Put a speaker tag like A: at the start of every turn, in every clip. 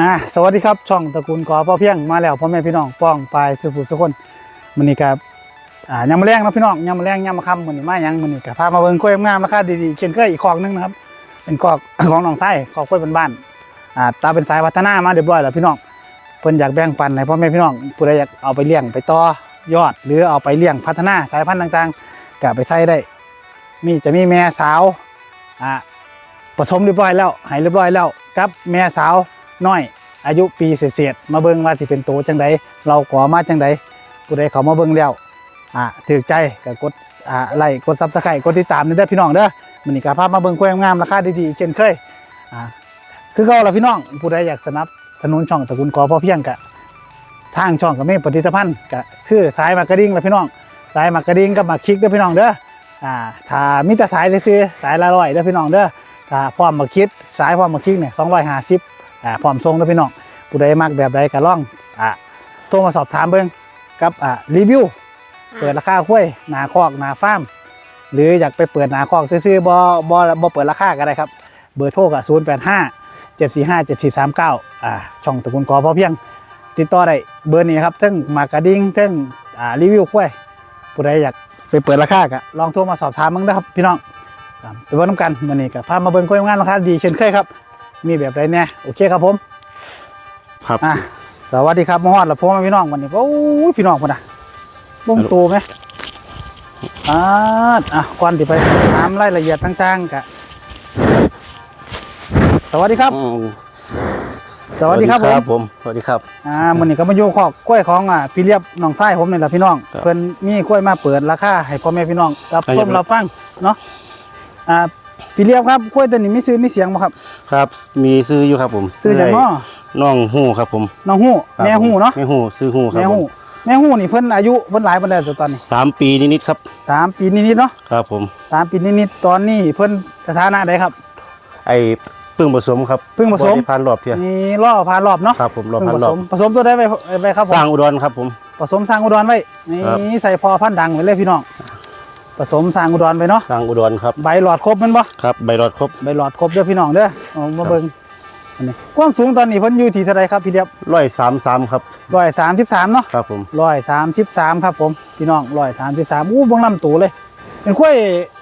A: อ่าสวัสดีครับช่องตระกูลกอพ่อเพียงมาแล้วพ่อแม่พี่น้องป้องปลายสุภูสุคนมื้อนี้ครับอ่ายามะแรงนะพี่น้องยามะแรงยามมะคำมื้อนี้มายังมื้อนี้ก็พามาเบิ่งกล้วยงามราคาดีๆเช่นเคยอีกคอกหนึงนะครับเป็นคอกของน้องไส้คอกกล้วยบ้านๆอ่าตาเป็นสายพัฒนามาเรียบร้อยแล้วพี่น้องเพิ่นอยากแบ่งปันให้พ่อแม่พี่น้องผู้ใดอยากเอาไปเลี้ยงไปต่อยอด หรือเอาไปเลี้ยงพัฒนาสายพันธุ์ต่างๆก็ไปใส่ได้ มีจะมีแม่สาวอ่าผสมเรียบร้อยแล้วหายเรียบร้อยแล้วกับแม่สาว น้อย อายุปีเศษๆมาเบิ่งว่าสิเป็นโตจังใดเราขอมาจังใดผู้ใดเขามาเบิ่งแล้วอ่าถือใจก็กดอ่าไลค์กดซับสไครต์กดติดตามนี่เด้อพี่น้องเด้อมื้อนี้ก็พาพมาเบิ่งกล้วยงามราคาดีๆอีกเช่นเคยอ่าคือเก่าล่ะพี่น้องผู้ใดอยากสนับสนุนช่องตระกูลกอพอเพียงกะทางช่องก็มีผลิตภัณฑ์ก็คือสายมากระดิ่งล่ะพี่น้องสายมากระดิ่งกับมากคลิกเด้อพี่น้องเด้ออ่าถ้ามีแต่สายเลยซื้อสายละร้อยเด้อพี่น้องเด้อถ้าพร้อมมาคิดสายพร้อมมาคิดเนี่ยสองร้อยห้าสิบ อ่าพร้อมส่งนะพี่น้องผู้ใดมักแบบใดก็ล่องอ่าโทรมาสอบถามเบิ่งกับอ่ารีวิว เปิดราคาคุ้ยหนาคอกหนาฟาร์มหรืออยากไปเปิดหนาคอกซื้อๆบ่บ่บ่เปิดราคาก็ได้ครับเบอร์โทรกับศูนย์แปดห้าเจ็ดสี่ห้าเจ็ดสี่สามเก้าอ่าช่องตระกูลกอพอเพียง ติดต่อได้เบอร์นี้ครับทั้งมากระดิ่งทั้งอ่ารีวิวคุ้ยผู้ใดอยากไปเปิดราคาก็ลองโทรมาสอบถามมึงนะครับพี่น้องครับไปเบิ่งน้ำกันมื้อนี้ก็พามาเบิ่งกล้วยงานราคาดีเช่นเคยครับ มีแบบใดแน่โอเคครับผม
B: ครับ
A: อะสวัสดีครับมาฮอดแล้วพ่อแม่พี่น้องวันนี้โอ้ยพี่น้องพุ่นน่ะบ่งโตไหมอ่าอะก่อนที่ไปถามรายละเอียดต่างๆกะสวัสดีครับ
B: อืม
A: สวัสดีครับผม
B: ผม สวัสดีครับ
A: อ่ามื้อนี้ก็มาอยู่คอกกล้วยของอะพี่เรียบน้องชายผมนี่แหละพี่น้อง
B: ครับ
A: เพิ่นมีกล้วยมาเปิดราคาให้พ่อแม่พี่น้องรับ
B: อะ
A: ชม
B: อย่า
A: รับฟังเนาะอ่า พี่เรียบครับกล้วยตัวนี้มีซื้อมีเสียงบ่ครับ
B: ครับ มีซื้ออยู่ครับผม
A: ซื้อจากน้อ
B: น้องหูครับผม
A: น้องฮู้
B: ครับ
A: แม่ฮู้เนาะ
B: แม่หูซื้อหูครับ
A: แม่
B: ผ
A: ฮู้
B: ม
A: แม่ฮู้นี่เพิ่นอายุเพิ่นหลายปานใดตัวตอนนี้
B: สามปีนิดๆครับ
A: สามปีนิดๆเนาะ
B: ครับผม
A: สามปีนิดๆตอนนี้เพิ่นสถานะใดครับ
B: ไอ้เพิ่งผสมครับ
A: เพิ่งผสม
B: บ่ได้พันรอบเพีย
A: นี่ล่อพานรอบเนาะ
B: ครับผมรอบ
A: เพิ่ง
B: พั
A: ผ
B: นร
A: ส
B: อบ
A: มผสมตัวได้ไปไปครับผ
B: สร้าง
A: ม
B: อุดรครับผม
A: ผสมสร้างอุดรไว้
B: ครับ
A: นี่ใส่พอพันธุ์ดังไว้เลยพี่น้อง ผสมสร้างอุดรไปเนาะ
B: สร้างอุดรครับ
A: ใบหลอดครบแมันบ่
B: ครับใบรอดครบ
A: ใบหลอดครบเด้อพี่น้องเด้อเอามาเบิ่งอันนี้ความสูงตอนนี้เพิ่นอยู่ที่เท่าไรครับพี่เดียบ
B: ร้อยสามสามครับ
A: ร้อยสามสิบสามเนาะ
B: ครับผม
A: ร้อยสามสิบสามครับผมพี่น้องร้อยสามสิบสามอู้เบงลำตูเลย เป็นกล้วย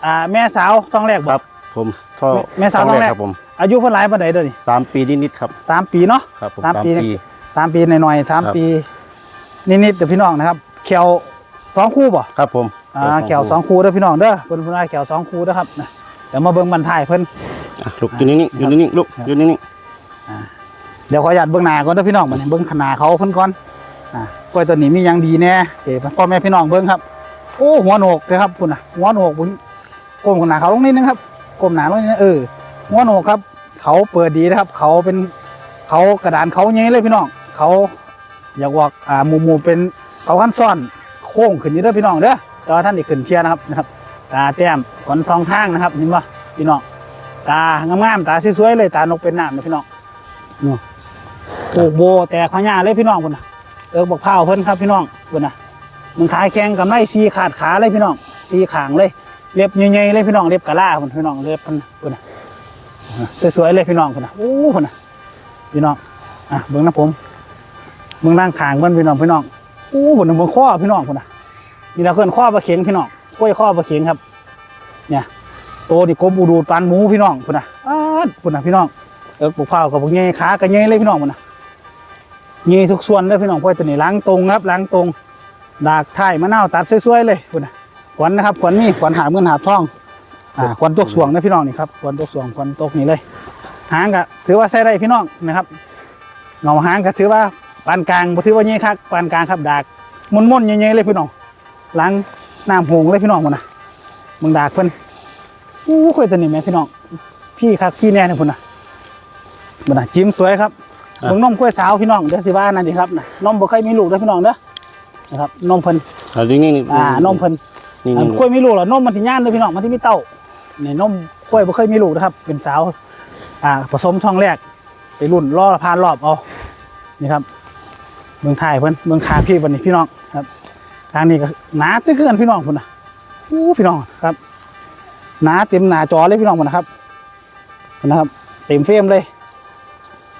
A: อ่าแม่สาวท้องแรก
B: ค
A: บ่
B: รับ ผมท่อ
A: แม่สาว
B: ท้อง
A: ท้องแรก
B: ครับผม
A: อายุเพิ่นหลายปานใดเด้อนี่
B: สามปีนิดๆครับ
A: สามปีเนาะ
B: ครับผม
A: สาม
B: สาม
A: ปี
B: ปี
A: สามปีหน่อยๆสาม
B: ครับ
A: ปีนิดๆเดี๋ยวพี่น้องนะครับแขวสองคู่บ่
B: ครับผม
A: อ่าแขวสองคู่เด้อพี่น้องเด้อเพิ่นเพิ่นว่าแขวสองคู่เด้อครับนะเดี๋ยวมาเบิ่งบรรทายเพิ่น
B: อะลูกอยู่นิ่งๆอยู่นิ่งๆลูกอยู่นิ่ง
A: เดี๋ยวขออนุญาตเบิ่งหน้าก่อนเด้อพี่น้องมันเบิ่งขนาดเขาเพิ่นก่อนอ่ากล้วยตัวนี้มีหยังดีแน่เดี๋ยวพ่อแม่พี่น้องเบิ่งครับโอ้หัวโหนกเลยครับพุ่นน่ะหัวโหนกบุญก้มขนาดเขาลงนิดนึงครับก้มหน้าลงนิดนึงเออหัวโหนกครับ เขาเปิดดีนะครับ เขาเป็นเขากระดานเขาใหญ่เลยพี่น้องเขาอยากว่าอ่าหมู่หมู่เป็นเขาขั้นซ่อนโค้งขึ้นนี่เด้อพี่น้องเด้อ แต่ว่าท่านอีกขึ้นเพียนะครับนะครับ ตาแต้มขนสองข้างนะครับเห็นปะพี่น้องตางามๆตาสวยๆเลยตานกเป็นน้ำนะพี่น้องนู่ปลูกโบแตกขอยาเลยพี่น้องพุ่นนะเอิกบอกข้าวเพิ่นครับพี่น้องพุ่นนะมันขายแข่งกับไรซีขาดขาเลยพี่น้องซีขางเลยเล็บใหญ่ๆเลยพี่น้องเล็บกะลาพุ่นพี่น้องเล็บพุ่นพุ่นนะสวยๆเลยพี่น้องพุ่นนะโอ้พุ่นนะพี่น้องอะเบิ่งนะผมเบิ่งนั่งขางเบิ่งพี่น้องพี่น้องโอ้พุ่นนะเบิ่งข้อพี่น้องพุ่นนะ นี่เราเคลื่อนข้อปลาเข็งพี่น้องกล้วยข้อปลาเข็งครับ เนี่ยโตนี่กลมอุดูดปานหมูพี่น้องพุ่นนะอ้าพุ่นนะพี่น้องเออปลูกข้าวกับพวกเงี้ยขากับเงี้ยเลยพี่น้องพุ่นนะเงี้ยทุกส่วนเลยพี่น้องกล้วยตัวนี้ล้างตรงครับล้างตรงดากไทยมะนาวตัดสวยๆเลยพุ่นนะขวัญนะครับขวัญนี่ขวัญหาเงินหาทองอ่าขวัญตกสวงนะพี่น้องนี่ครับขวัญตกสวงขวัญตกนี่เลย หางก็ถือว่าใส่ได้พี่น้องนะครับเงาหางก็ถือว่าปานกลางบ่ถือว่าเงี้ยคักปานกลางครับดากมุนๆเงี้ยๆเลยพี่น้อง ล้างน้ำหงเลยพี่น้องพุ่นนะมึงดากเพิ่นอู้คุยตัวนี้แม่พี่น้อง พี่คักพี่แน่เนี่ยพุ่นน่ะบ่น่ะจิ้มสวยครับ
B: อะ
A: เบิ่งนมกล้วยสาวพี่น้องเด้อสิว่านั่นดิครับน่ะนมบ่เคยมีลูกเด้อพี่น้องเด้อนะครับนมเพิ่น
B: ๆเอานิ่งๆ
A: อ่านมเพิ่น
B: นิ่
A: อัน
B: งๆ
A: กล้วยมีลูกแล้วนมมันสิย่านเด้อพี่น้องมันสิมีเต้านี่นมกล้วยบ่เคยมีลูกนะครับ เป็นสาว อ่าผสมช่องแรกไปรุ่นล่อพานรอบเอานี่ครับเมืองไทยเพิ่นเมืองคางพี่เพิ่นนี่พี่น้องครับ ทางนี้ก็หนาตึกเกินพี่น้องพุ่นะอู้พี่น้องครับหนาเต็มหนาจอเลยพี่น้องพุ่นะครับนะครับ เต็มเฟรมเลย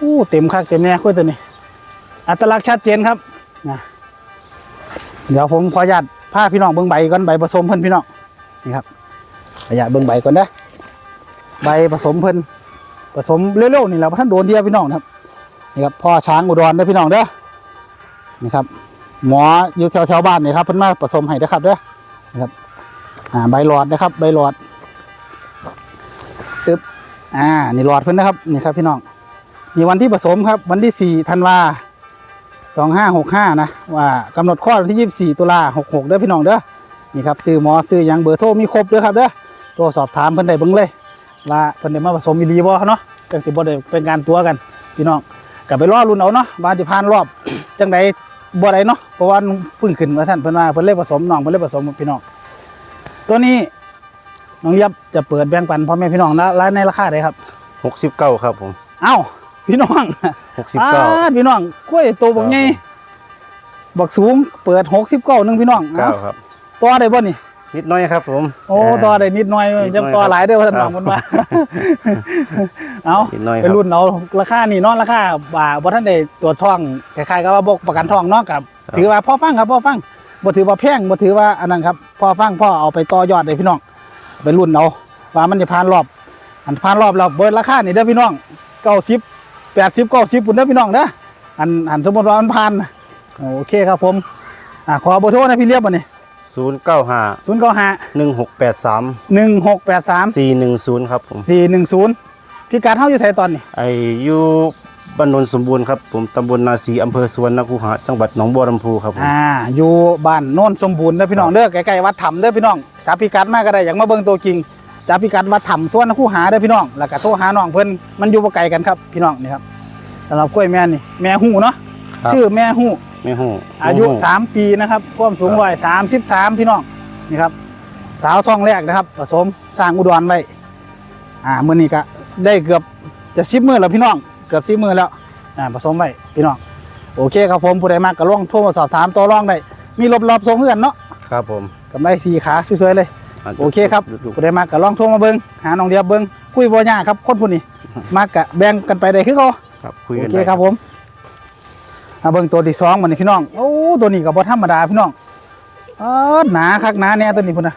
A: อู้เต็มคักเต็มแน่คุยตัวนี้อัตลักษณ์ชัดเจนครับนะเดี๋ยวผมขออนุญาตพาพี่น้องเบิ่งใบก่อนใบผสมเพิ่นพี่น้องนี่ครับขออนุญาตเบิ่งใบก่อนนะใบผสมเพิ่นผสมเร็วๆนี่แหละเราท่านโดนเดียวพี่น้องนะครับนี่ครับพ่อช้างอุดรเด้อพี่น้องเด้อนี่ครับ หมออยู่แถวๆบ้านนี่ครับเพิ่นมาผสมให้เด้ครับเด้อนะครับอ่าใบหลอดนะครับ ใบหลอดตึ๊บอ่านี่หลอดเพิ่นนะครับนี่ครับพี่น้องนี่วันที่ผสมครับ วันที่4ธันวา2565นะว่ากำหนดคลอดวันที่24ตุลา66เด้อพี่น้องเด้อนี่ครับซื้อหมอซื้อยังเบอร์โทรมีครบเด้อครับเด้อโทรสอบถามเพิ่นได้เบิ่งเลยว่าเพิ่นได้มาผสมอีหลีบ่เนาะจังสิบ่ได้เป็นการตัวกัน พี่น้องก็ไปรอรุ่นเอาเนาะว่าสิผ่านรอบจังได บ่ได้เนาะเพราะว่าเพิ่งขึ้นมาท่านเพิ่นว่าเพิ่นเลยผสมน้องเพิ่นเลยผสมพี่น้องตัวนี้น้องเยับจะเปิดแบ่งปันพ่อแม่พี่น้องนะในราคาใดครับ
B: หกสิบเก้าครับผม
A: เอ้าพี่น้อง
B: หกสิบเก้า
A: อ่พี่น้องกล้วยโตบักใหญ่บักสูงเปิดหกสิบเก้าหนึ่งพี่น้อง
B: เก้า
A: เอ้า
B: ครับ
A: ต่อได้บ่นี่
B: นิดหน้อยครับผม
A: โอ้าต่อได้นิดหน่อย
B: นิดหน่อย
A: ยังต่อหลายเด้อท่าน
B: ครับ
A: น้องมันมาเอา
B: นิดหน้อยค
A: ไป
B: รับ
A: รุ่นเอาราคานี่เนาะราคาบ่าบ่ท่านได้ตัวจท่องคล้ายๆกับว่าบกประกันท่องเนาะกับ
B: ครับ
A: ถือว่าพ่อฟังครับพ่อฟังบ่ถือว่าแพงบ่ถือว่าอันนั้นครับพ่อฟังพ่อเอาไปต่อยอดเลยพี่น้องไปรุ่นเอาว่ามันจะผ่านรอบ อันผ่านรอบแล้วเบิดราคานี่เด้อพี่น้อง90 80 90ปุ่นเด้อพี่น้องเด้ออันอันสมมุติว่ามันผ่านนะโอเคครับผมอ่าขอเบอร์โทรนะพี่เรียบบ่นี่
B: ศูนย์เก้าห้า
A: 095
B: หนึ่งหกแปดสาม
A: 1683
B: สี่หนึ่งศูนย์ครับผม
A: 410พี่การเฮาอยู่ไสตอนนี้
B: ไออยู่บ้านโนนสมบูรณ์ครับผมตำบลนาสีอำเภอสวนนคูหาจังหวัดหนองบัวลำพูครับผม
A: อ่าอยู่บ้านโน่นสมบูรณ์เด้อพี่น้องเด้อใกล้ๆวัดถ้ำเด้อพี่น้องจับพิกัดมาก็ได้อยากมาเบิ่งตัวจริงจับพิกัดวัดถ้ำส่วนคู่หาเด้อพี่น้องแล้วก็โทรหาน้องเพิ่นมันอยู่บ่ไกลกันครับพี่น้องนี่ครับสำหรับกล้วยแม่นี่แม่ฮู้เนาะ
B: ครับ
A: ชื่อแม่ฮู้
B: ไม่หู
A: อายุ 3 ปีนะครับความสูงร้อยสามสิบสามพี่น้องนี่ครับ สาวท้องแรกนะครับผสมสร้างอุดรไว้อ่ามื้อนี้ก็ได้เกือบจะสิบมื้อแล้วพี่น้อง เกือบสิบมื้อแล้วอ่าผสมไว้พี่น้องโอเคครับผมผู้ใดมากก็ลองโทรมาสอบถามต่อรองได้มีรอบๆทรงเพื่อนเนาะ
B: ครับผม
A: กับได้สี่ขาสวยๆเลยโอเคครับผู้ใดมากก็ลองโทรมาเบิ้งหาน้องเดียบเบิ้งคุยบ่ยากครับคนผู้นี้มากกะแบ่งกันไปได้คือเขา
B: ครับคุย
A: โอ
B: กัน
A: เค
B: ได้
A: ครับผมมา เบิ่งตัวที่สองมันนี่พี่น้องโอ้ตัวนี้ก็บ่ธรรมดาพี่น้องเออหนาคักหนาแน่ตัวนี้พุ่นนะ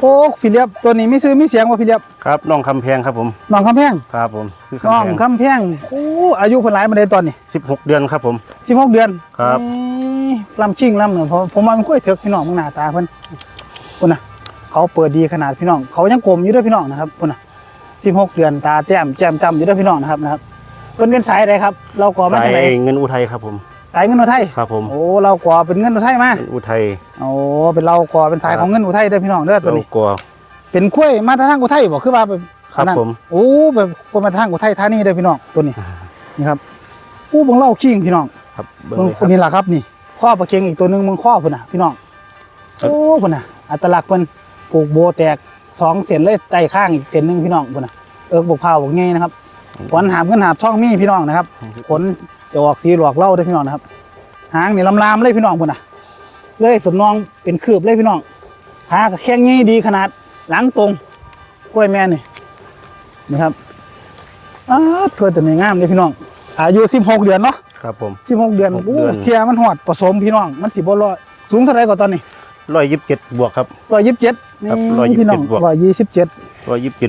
A: โอ้พี่เลียบตัวนี้มีซื้อมีเสียงว่าพี่เลียบ
B: ครับน้องคำแพงครับผม
A: น้องคำแพง
B: ครับผมซื้อ
A: น้อง
B: คำแพง
A: คำแพงโอ้อายุเพิ่นหลายมาได้ตอนนี้
B: สิบหกเดือนครับผม
A: 16เดือน
B: ครับ
A: นี่ลำชิงลำเนี่ยผมผมว่ามันค่อยเถิกพี่น้องมึงหน้าตาเพิ่นพุ่นน่ะเขาเปิดดีขนาดพี่น้อง เขายังกลมอยู่เด้วยพี่น้องนะครับพุ่นน่ะ16เดือนตาแต้มแจ่มจำอยู่เด้วยพี่น้องนะครับนะครับ เพิ่นเป็นสายใดครับ เราก่อมา
B: สาย
A: จากไหน
B: เงินอุทัยครับผม
A: สายเงินอุทัย
B: ครับผม
A: โอ้เราก่อเป็นเงินอุทัยมา
B: เงินอุทัย
A: โอ้เป็นเราก่อเป็นสายของเงินอุทัยเด้อพี่น้องเด้อตัว
B: เรา
A: นี้
B: กลัว
A: เป็นกล้วยมาทางอุทัยบอกคือว่าเป็น
B: ครับ
A: อันนั้น
B: ผม
A: โอ้แบบกล้วยมาทางอุทัยธานีเด้อพี่น้องตัวนี้นี่ครับโอ้เบังเล่าขิงพี่น้อง
B: ครับเบิ่ง
A: มึง
B: เลย
A: ค
B: ครั
A: น
B: บ
A: นี้ล่ะครับนี่ข้อประเค็งอีกตัวหนึงมึงข้อพุ่นน่ะพี่น้อง
B: ครับ
A: โอ้พุ่นน่ะอัตลักษณ์เพิ่นปลูกโบแตกสองเส้นเลยใต้ข้างอีกเส้นหนึงพี่น้องพุ่นน่ะเอิกบกเผาบกไงนะครับ ขนหามขึ้นหาบช่องมีพี่น้องนะครับขนจะออกสีหลอกเหล่าเด้อพี่น้องนะครับ หางนี่ลำลามเลยพี่น้องพุ่นน่ะเลยสมนองเป็นคืบเลยพี่น้องขากับแข้งงี้ดีขนาดหลังตรงกล้วยแม่นี่นะครับอ้าวเพื่อแต่ไม่งามเลยพี่น้อง อายุ16เดือนเนาะ
B: ครับผม
A: 16เดือน
B: หก
A: โอ้
B: เดือน
A: เทียมันหอดผสมพี่น้อง มันสิบ่รอดสูงเท่าไหร่กว่าตอนนี้
B: ร้อยยี่สิบเจ็ดบวกครับ
A: 127นี่
B: ครับ127
A: พี่น้อง
B: บวก
A: 127
B: ร้อยยี่สิบเจ็ด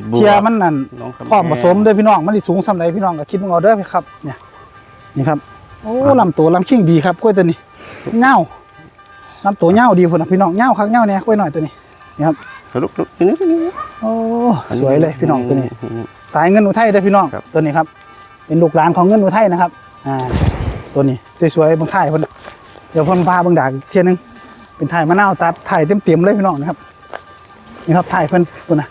B: บวก
A: เทียมันนั่น
B: น้องคำ
A: พร้อม
B: แพง
A: ผสมด้วยพี่น้องมันสิสูงส่ำใดพี่น้องก็คิดมึงเอาเด้อครับเนี่ยนี่ครับโอ้ลำตัวลำชิ่งดีครับกล้วยตัวนี้เงาลำตัวเงาดีพุ่นน่ะพี่น้องเงาคักเงาเนี่ยกล้วยหน่อยตัวนี้
B: ลุกลุกนี่นี่นี่
A: โอ้สวยเลยพี่น้องตัวนี้ สายเงินอุทัยเด้อพี่น้อง
B: ครับ
A: ตัวนี้ครับ เป็นลูกหลานของเงินอุทัยนะครับ อ่า ตัวนี้สวยๆเบางถ่ายเพิ่นเดี๋ยวเพิ่นพาเบางดากอีกเทียหนึงเป็นถ่ายมะนาวตัดถ่ายเต็มๆเลยพี่น้องนะครับ นี่ครับถ่ายเพิ่นปุ่นนะ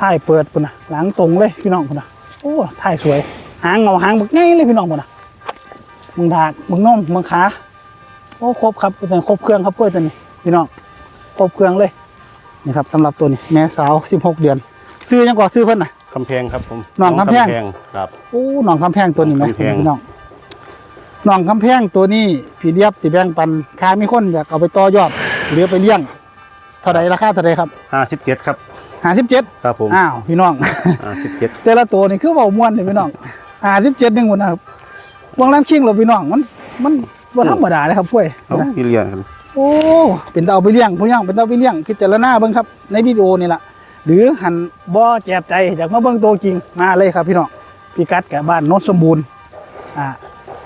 A: ถ่ายเปิดปุ่นนะหลังตรงเลยพี่น้องปุ่นนะโอ้ถ่ายสวย หางเงาหางบักง่ายเลยพี่น้องปุ่นนะมึงดากมึงน่มมึงขาโอ้ครบครับเป็นครบเครื่องครับกล้วยตัวนี้พี่น้องครบเครื่องเลยนี่ครับสำหรับตัวนี้แม่สาว 16 เดือน ซื้อยังก่อซื้อเพิ่นน่ะ
B: คำแพงครับผม
A: น้องคำแพง
B: ครับ
A: โอ้หนองคำแพงตัวนี้ไหม
B: คำแพง
A: พี่น้องหนองคำแพงตัวนี้พี่เรียบสีแบ่งปันค้ามีคนอยากเอาไปต่อยอดหรือไปเลี้ยง เท่าไรราคาเท่าไรครับ
B: ห้าสิบเจ็ดครับ
A: ห้าสิบเจ็ด
B: ครับผม
A: อ้าวพี่น้อง
B: ห้าสิบเจ็ด
A: แต่ละตัวนี่คือเบามวนเลยพี่น้องห้าสิบเจ็ดหนึ่งคนนะครับวงล้ำคิงเราพี่น้องมันมันว่าธรรมดาเลยครับพ่วย
B: เอา
A: นะ
B: พี่เลี้ยงกัน
A: โอ้เป็นเตาไปเลี้ยงผู้ย่างเป็นเตาไปเลี้ยงพิจารณาเบิ่งครับ ในวิดีโอนี่แหละหรือหันบ่แจบใจอยากมาเบิ่งตัวจริงมาเลยครับพี่น้องพี่กัดกับบ้านโนนสมบูรณ์อ่า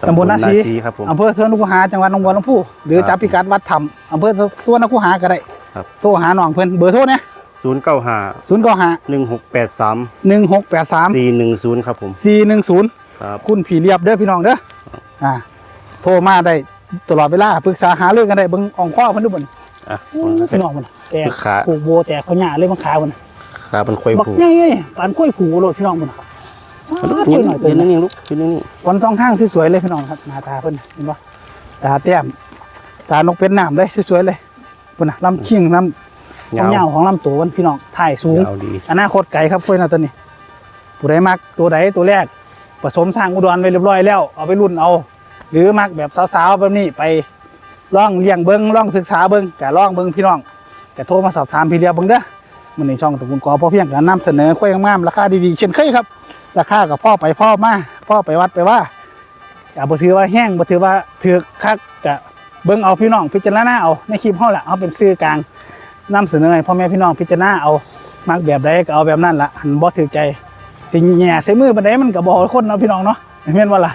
A: ตำบลนาซี
B: ครับผม
A: อำเภอสวนนคูหาจังหวัดหนองบัวลำพูหรือ
B: ครับ
A: จับพิกัดวัดธรรมอำเภอสวนนคูหาก็ได้
B: ครับ
A: โทรหาน้องเพิ่นเบอร์โทรเนี่ย
B: ศูนย์เก้าห้า
A: ศูนย์เก้าห้า
B: หนึ่งหกแปดสาม
A: หนึ่งหกแปดสาม
B: สี่หนึ่งศูนย์ครับผม
A: สี่หนึ่งศูนย์
B: ครับ
A: คุณผีเรียบเด้อพี่น้องเด้ออ่าโทรมาได้ตลอดเวลาปรึกษาหาเรื่องกันได้เบิ่งอ่องข้อเพิ่นดูบ่น
B: อะ
A: พี่น้องมันแตก
B: ขา
A: ผูกโบแตกขยะเลยมันขามัน
B: ขาเป็นควาย
A: บัก
B: ผู
A: ใหญ่เลยปานกล้วยผูโลดพี่น้องมัน
B: ยื
A: ช่วนยหน่อยตัว
B: ยืน
A: นี้
B: นิ่งๆลูกยืนนิ่ง
A: วันสองข้างสวยๆเลยพี่น้องครับหน้าตาเพิ่นเห็นบ่ตาแต้มตานกเป็นน้ำเลยสวยๆเลยเพิ่นน่ะลำชิงลำ
B: ๆ
A: ความยาวของลำตัวมันพี่น้องถ่ายสูง
B: ยาวดี
A: อนาคตไกลครับคุยนะตัวนี้ผู้ใดมักตัวใดตัวแรก ผสมสร้างอุดรไว้เรียบร้อยแล้ว เอาไปรุ่นเอา หรือมักแบบสาวๆแบบนี้ไปล่องเลี้ยงเบิ้งล่องศึกษาเบิ้งกะล่องเบิ้งพี่น้องกะโทรมาสอบถามพี่เรียบเบิ้งเด้อมันในช่องตระกูลกอพ่อเพียงกันนำเสนอคุยงามๆราคาดีๆเช่นเคยครับ ราคากับพ่อไปพ่อมาพ่อไปวัดไปว่าอย่าบ่ถือว่าแห้งบ่ถือว่าถือคักกะ เบิ้งเอาพี่น้องพิจารณาเอาในคลิปเฮาละเอาเป็นสื่อกลางนำเสนอให้พ่อแม่พี่น้องพิจารณาเอามักแบบใดก็เอาแบบนั้นละหันบ่ถือใจ สิ่งแย่ใส่มือบันไดมันก็บ่คนเนาะพี่น้องเนาะแม่นว่าล่ะ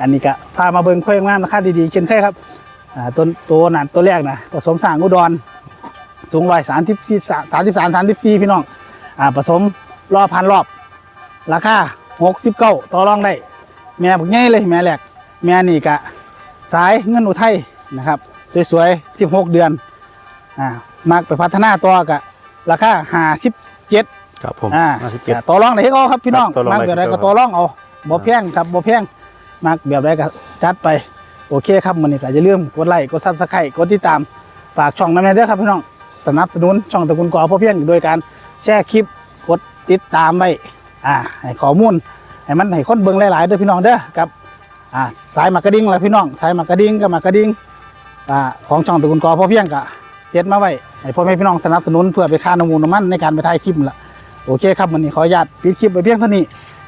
A: อันนี้ก็พามาเบิ่งค่อยงามราคาดีๆเช่นเคยครับอ่าต้นตัวนั้นตัวแรกนะผสมสางอุดรสูงร้อยสามสิบสี่สามสิบสามสามสิบสี่พี่น้องอ่าผสมรอบพันรอบ ราคาหกสิบเก้าต่อรองได้ แม่บักใหญ่เลยแม่แรกแม่นี่กะ สายเงินอุทัยนะครับ สวยๆสิบหกเดือนอ่ามักไปพัฒนาตัวกะราคาห้าสิบเจ็ด
B: ครับผม
A: อ่า
B: ห้าสิบเจ็ด
A: ต่อรองได้ก็ครับพี่น้อง
B: ครับต่อรอง
A: มัก
B: ได้
A: แบบใด
B: ครั
A: ก็
B: บ
A: ต่อรองเอาบ่แพงครับบ่แพงมักแบบใดก็จัดไปโอเคครับมื้อนี้ก็อย่าลืมกดไลค์กด Subscribe กดติดตามฝากช่องนั้นเด้อครับพี่น้องสนับสนุนช่องตระกูลกอพ่อเพียงโดยการแชร์คลิปกดติดตามไว้อ่าให้ข้อมูลให้มันให้คนเบิ่งหลายๆเด้อพี่น้องเด้อกับ อ่าสายหมากกระดิ่งล่ะพี่น้องสายหมากกระดิ่งกับหมากกระดิ่งอ่าของช่องตะกุนกอพ่อเพียงกะเฮ็ดมาไว้ให้พ่อแม่พี่น้องสนับสนุนเพื่อไปค่าน้ำมูลน้ำมันในการไปถ่ายคลิปนั่นละโอเคครับวันนี้ขออนุญาตปิดคลิปไปเพียงเท่านี้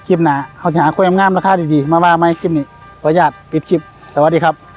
A: คลิปหน้าเขาจะหาความงามราคาดีๆมาว่าไหมคลิปนี้ขออนุญาตปิดคลิปสวัสดีครับ